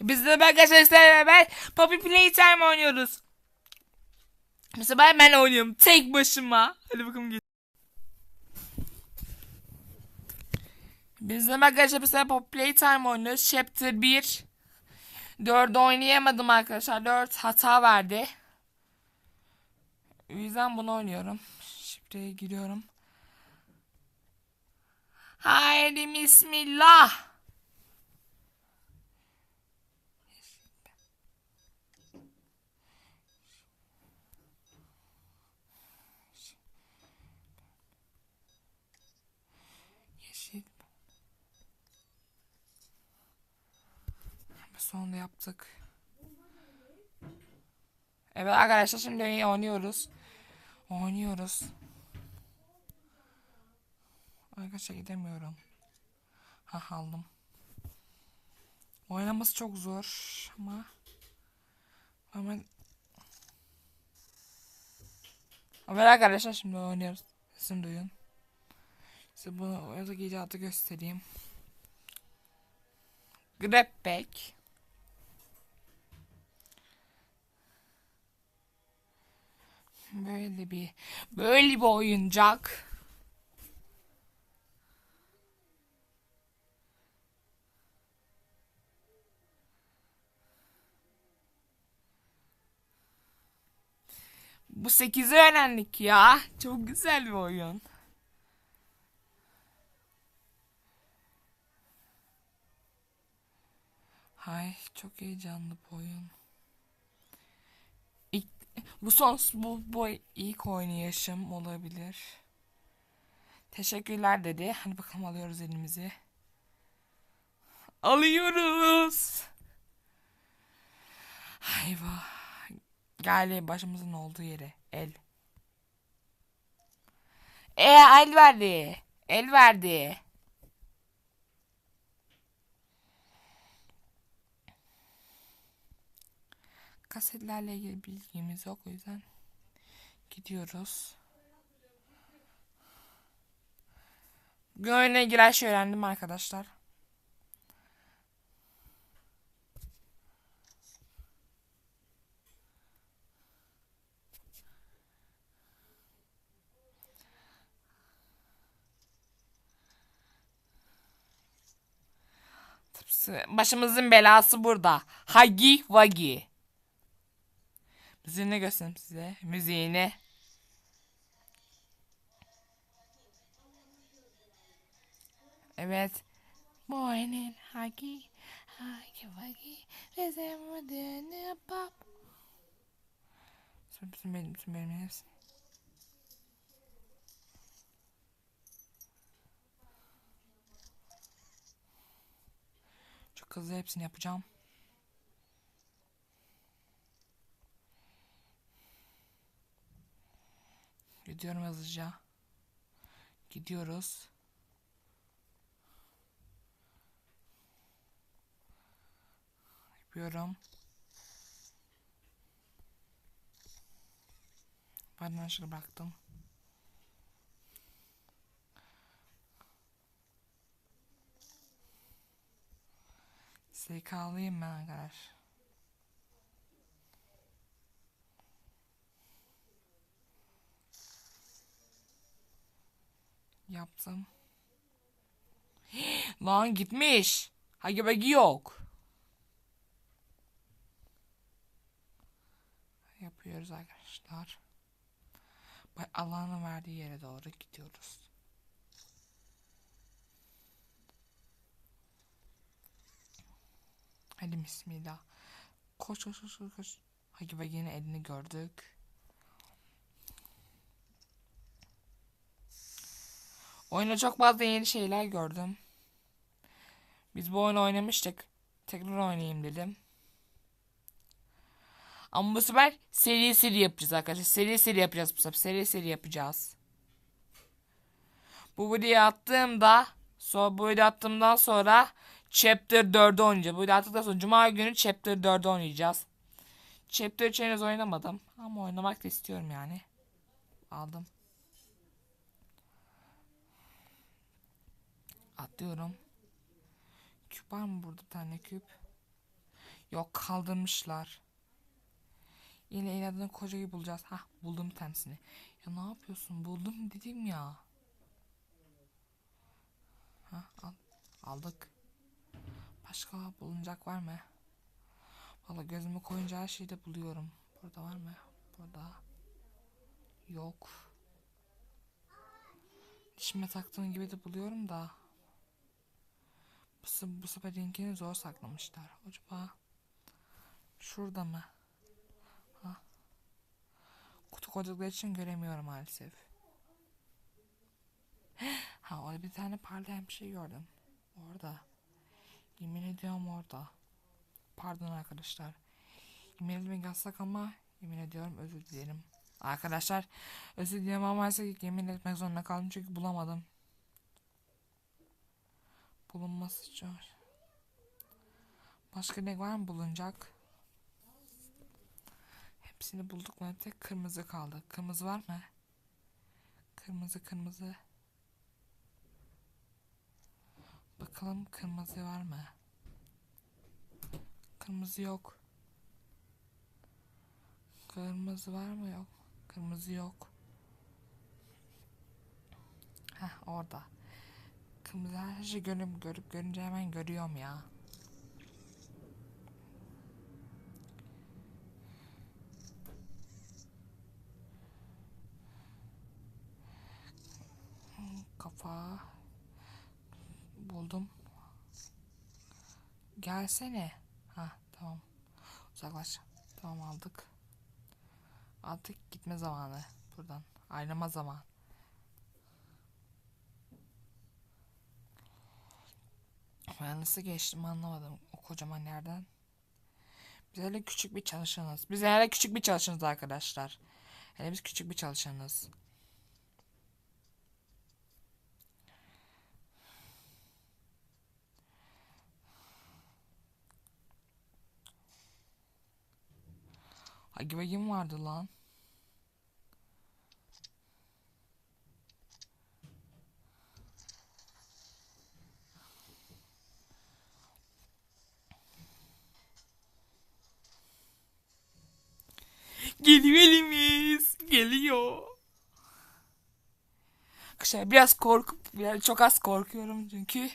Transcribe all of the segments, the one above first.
Biz de arkadaşlar beraber Poppy Playtime oynuyoruz. Bu sefer ben oynuyorum tek başıma. Hadi bakalım gel. Biz de arkadaşlar bu sefer Poppy Playtime oynuyoruz. Chapter 1. 4'ü oynayamadım arkadaşlar. 4 hata verdi. O yüzden bunu oynuyorum. Şifreye giriyorum. Haydi bismillah. Sonunda yaptık. Evet arkadaşlar şimdi oynuyoruz. Oynuyoruz. Arkadaşlar gidemiyorum. Ha aldım. Oynaması çok zor ama ama Evet arkadaşlar şimdi oynuyoruz. Sesimi duyun. Size bunu oyunda gece adı göstereyim. Grab Pack. Böyle bir böyle bir oyuncak. Bu 8'i öğrendik ya. Çok güzel bir oyun. Hay çok heyecanlı bu oyun. Bu son bu, bu ilk oynayışım olabilir. Teşekkürler dedi. Hadi bakalım alıyoruz elimizi. Alıyoruz. Hayvah. Geldi başımızın olduğu yere. El. E el verdi. El verdi. Kasetlerle ilgili bilgimiz yok o yüzden gidiyoruz. İlgili her şey öğrendim arkadaşlar. Başımızın belası burada. Hagi Wagi. Müziğini göstereyim size. Müziğini. Evet. Morning Hagi. Hagi Wagi. Bizim dönüp pop. Bütün benim, bütün benim hepsi. Çok hızlı hepsini yapacağım. Gidiyorum hızlıca. Gidiyoruz. Yapıyorum. Ben aşağı bıraktım. SK'lıyım ben arkadaş. Yaptım. Lan gitmiş. Hagi bagi yok. Yapıyoruz arkadaşlar. Allah'ın verdiği yere doğru gidiyoruz. Hadi bismillah. Koş koş koş koş. Hagi Bagi'nin elini gördük. Oyunda çok fazla yeni şeyler gördüm. Biz bu oyunu oynamıştık. Tekrar oynayayım dedim. Ama bu sefer seri seri yapacağız arkadaşlar. Seri seri yapacağız bu sefer. Seri seri yapacağız. Bu videoyu attığımda sonra bu videoyu attığımdan sonra Chapter 4'ü oynayacağız. Bu videoyu attıktan sonra Cuma günü Chapter 4'ü oynayacağız. Chapter 3'ü henüz oynamadım. Ama oynamak da istiyorum yani. Aldım. Atlıyorum. Küp var mı burada bir tane küp? Yok kaldırmışlar. Yine inadına kocayı bulacağız. Hah buldum tanesini. Ya ne yapıyorsun? Buldum dedim ya. Ha al. Aldık. Başka bulunacak var mı? Valla gözümü koyunca her şeyi de buluyorum. Burada var mı? Burada. Yok. Dişime taktığım gibi de buluyorum da. Bu, bu sefer zor saklamışlar. Acaba şurada mı? Ha. Kutu koydukları için göremiyorum maalesef. Ha orada bir tane parlayan bir şey gördüm. Orada. Yemin ediyorum orada. Pardon arkadaşlar. Yemin etmek yasak ama yemin ediyorum özür dilerim. Arkadaşlar özür dilerim ama maalesef yemin etmek zorunda kaldım çünkü bulamadım. Bulunması için. Başka ne var mı bulunacak? Hepsini bulduk mu? Tek kırmızı kaldı. Kırmızı var mı? Kırmızı kırmızı. Bakalım kırmızı var mı? Kırmızı yok. Kırmızı var mı yok? Kırmızı yok. Heh orada. Kırmızı her şeyi görüp, görüp görünce hemen görüyorum ya. Kafa buldum. Gelsene. Ha tamam. Uzaklaş. Tamam aldık. Artık gitme zamanı buradan. Ayrılma zaman. Ben nasıl geçtim anlamadım o kocaman yerden. Biz hele küçük bir çalışanız. Biz hele küçük bir çalışanız arkadaşlar. Hele biz küçük bir çalışanız. Hagi Vagi vardı lan? Geliyor elimiz. Geliyor. Arkadaşlar biraz korkup yani çok az korkuyorum çünkü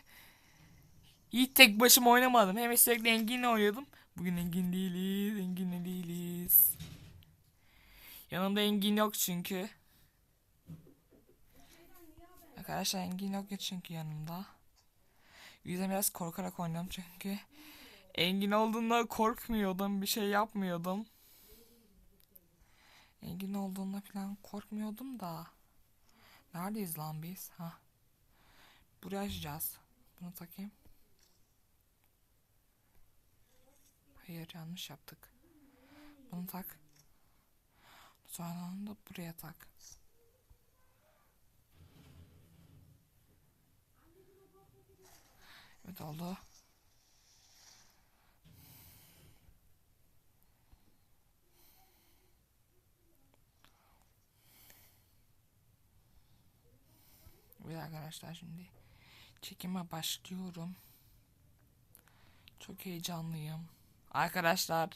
hiç tek başıma oynamadım. Hem sürekli Engin'le oynuyordum. Bugün Engin değiliz. Engin'le değiliz. Yanımda Engin yok çünkü. Arkadaşlar Engin yok çünkü yanımda. Yüzden biraz korkarak oynadım çünkü. Engin olduğunda korkmuyordum. Bir şey yapmıyordum. Engin olduğunda falan korkmuyordum da. Neredeyiz lan biz? Ha. Buraya açacağız. Bunu takayım. Hayır yanlış yaptık. Bunu tak. Sonra da buraya tak. Evet oldu. Evet arkadaşlar şimdi çekime başlıyorum. Çok heyecanlıyım. Arkadaşlar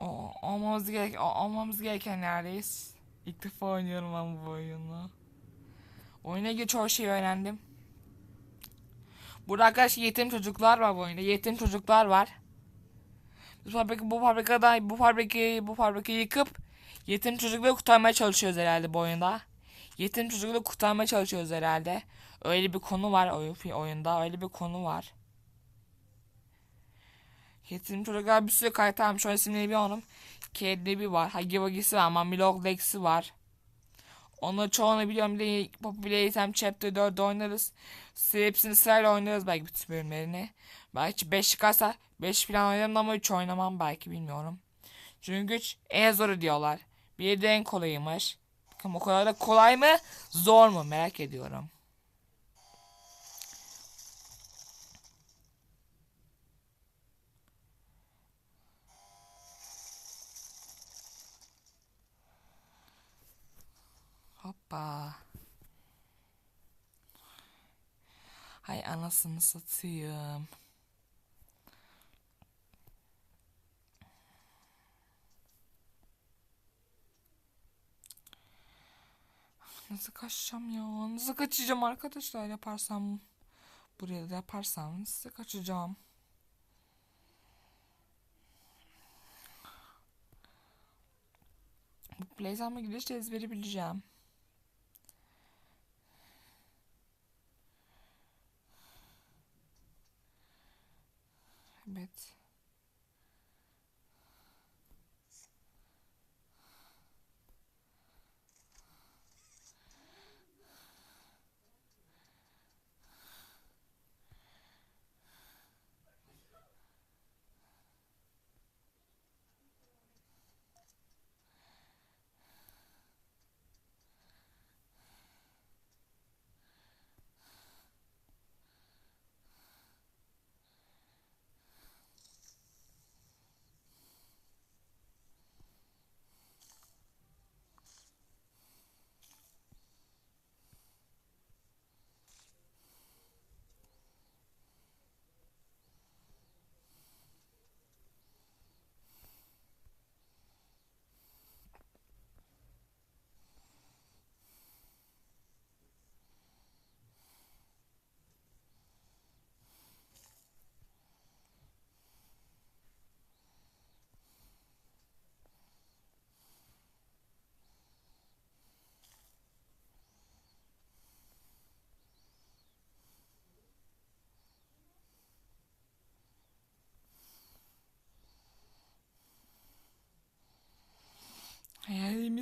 o olmamız gerek o, olmamız gereken neredeyiz? İlk defa oynuyorum ben bu oyunu. Oyuna ilgili çoğu şey öğrendim. Burada arkadaşlar yetim çocuklar var bu oyunda. Yetim çocuklar var. Bu fabrika bu fabrikada bu fabrikayı bu fabrikayı yıkıp yetim çocukları kurtarmaya çalışıyoruz herhalde bu oyunda. Yetim çocukları kurtarmaya çalışıyoruz herhalde. Öyle bir konu var oyun, oyunda. Öyle bir konu var. Yetim çocuklar bir sürü karakter almış. Şöyle isimleri biliyorum. Kednebi var. Hagi var. Mamilog Lex'i var. Onu çoğunu biliyorum. Bir de Popüler Item Chapter 4 oynarız. Hepsini sırayla oynarız belki bütün bölümlerini. Belki 5 çıkarsa 5 falan oynarım ama 3 oynamam belki bilmiyorum. Çünkü 3 en zoru diyorlar. Bir de en kolayıymış. Bakın o kadar da kolay mı zor mu merak ediyorum. Hoppa. Hay anasını satayım. Nasıl kaçacağım ya? Nasıl kaçacağım arkadaşlar yaparsam? Buraya da yaparsam nasıl kaçacağım? Bu Playzone'a gidişte ezberi bileceğim. Evet.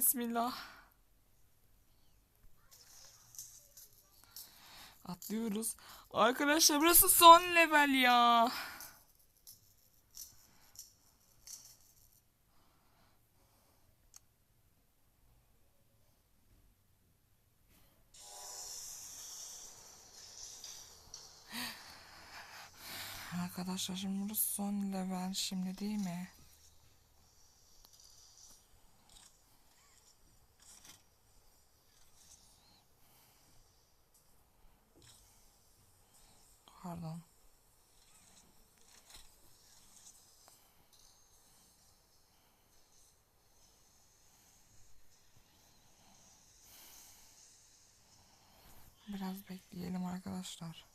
Bismillah. Atlıyoruz. Arkadaşlar burası son level ya. Arkadaşlar şimdi burası son level şimdi değil mi? Pardon. Biraz bekleyelim arkadaşlar.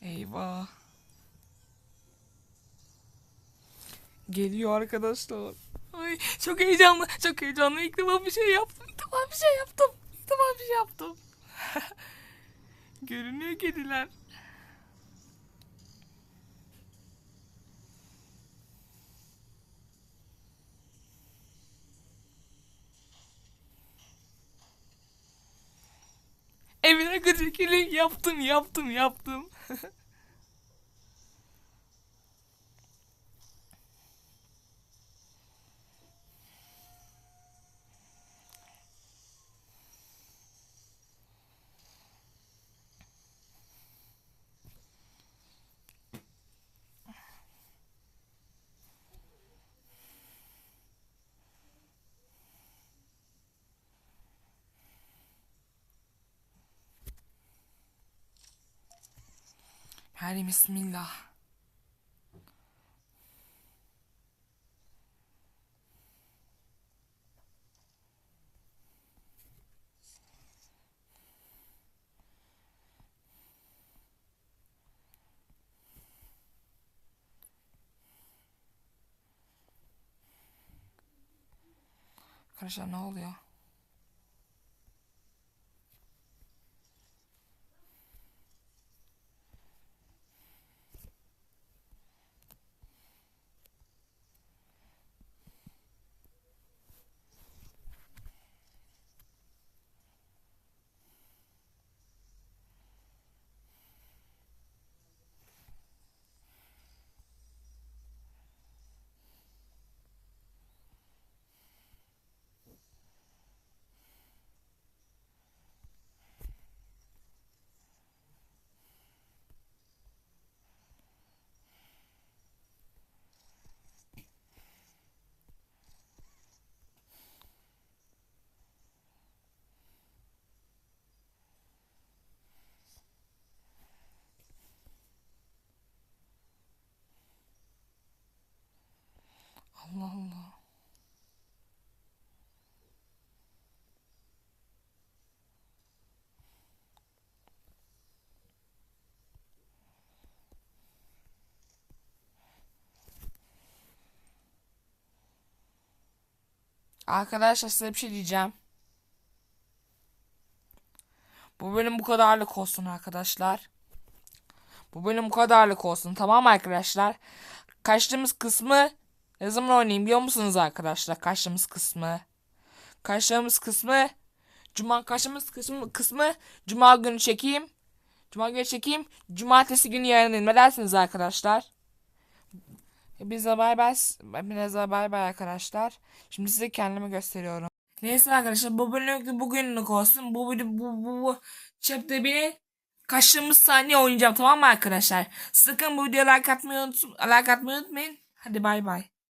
Eyvah. Geliyor arkadaşlar. Ay çok heyecanlı, çok heyecanlı. İlk defa bir şey yaptım. İlk defa bir şey yaptım. İlk defa bir şey yaptım. Görünüyor kediler. Evine gıcıkili yaptım, yaptım, yaptım. Hadi bismillah. Arkadaşlar ne oluyor? Arkadaşlar size bir şey diyeceğim. Bu bölüm bu kadarlık olsun arkadaşlar. Bu bölüm bu kadarlık olsun tamam arkadaşlar? Kaçtığımız kısmı ne zaman oynayayım biliyor musunuz arkadaşlar? Kaçtığımız kısmı. Kaçtığımız kısmı Cuma kaçtığımız kısmı, kısmı Cuma günü çekeyim. Cuma günü çekeyim. Cumartesi günü yayınlayayım. Ne dersiniz arkadaşlar? Hepinize bay bay. Hepinize bay bay arkadaşlar. Şimdi size kendimi gösteriyorum. Neyse arkadaşlar bu bölümlük bugünlük olsun. Bu bu bu bu, chapter 1'i kaçtığımız saniye oynayacağım tamam mı arkadaşlar? Sakın bu videoya like atmayı, unut- like atmayı unutmayın. Hadi bay bay.